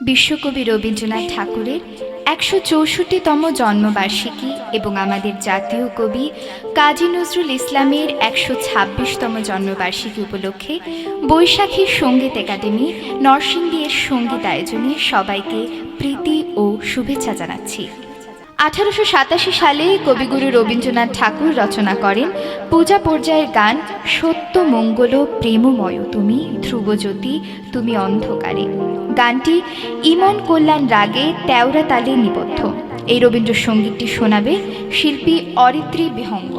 বিশ্বকবি রবীন্দ্রনাথ ঠাকুরের একশো চৌষট্টিতম জন্মবার্ষিকী এবং আমাদের জাতীয় কবি কাজী নজরুল ইসলামের একশো ছাব্বিশতম জন্মবার্ষিকী উপলক্ষে বৈশাখী সংগীত একাডেমি নরসিংদী এর সংগীত আয়োজনে সবাইকে প্রীতি ও শুভেচ্ছা জানাচ্ছি। আঠারোশো সাতাশি সালে কবিগুরু রবীন্দ্রনাথ ঠাকুর রচনা করেন পূজা পর্যায়ের গান সত্য মঙ্গল প্রেমময়, তুমি ধ্রুবজ্যোতি, তুমি অন্ধকারে। গানটি ইমন কল্যাণ রাগে তেওরা তালে নিবদ্ধ। এই রবীন্দ্রসঙ্গীতটি শোনাবে শিল্পী অরিত্রী বিহঙ্গ।